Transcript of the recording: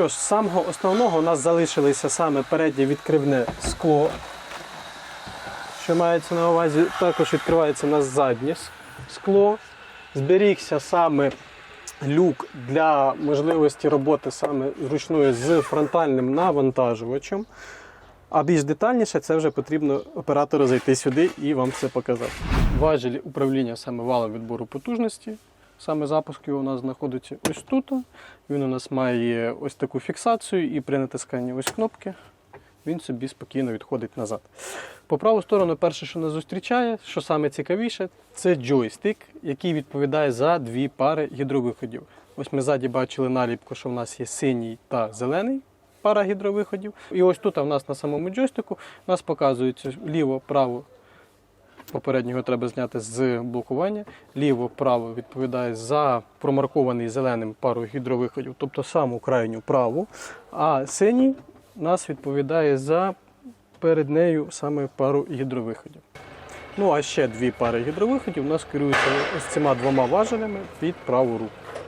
що з самого основного у нас залишилося саме переднє відкривне скло, що мається на увазі, також відкривається у нас заднє скло. Зберігся саме люк для можливості роботи саме зручної з фронтальним навантажувачем. А більш детальніше це вже потрібно оператору зайти сюди і вам все показати. Важелі управління саме валом відбору потужності. Саме запуск його у нас знаходиться ось тут. Він у нас має ось таку фіксацію, і при натисканні ось кнопки він собі спокійно відходить назад. По праву сторону, перше, що нас зустрічає, що саме цікавіше, це джойстик, який відповідає за дві пари гідровиходів. Ось ми ззаді бачили наліпку, що в нас є синій та зелений пара гідровиходів. І ось тут у нас на самому джойстику у нас показується ліво-право. Попереднього треба зняти з блокування. Ліво-право відповідає за промаркований зеленим пару гідровиходів, тобто саму крайню праву. А синій нас відповідає за перед нею саме пару гідровиходів. Ну а ще дві пари гідровиходів у нас керуються з цими двома важелями під праву руку.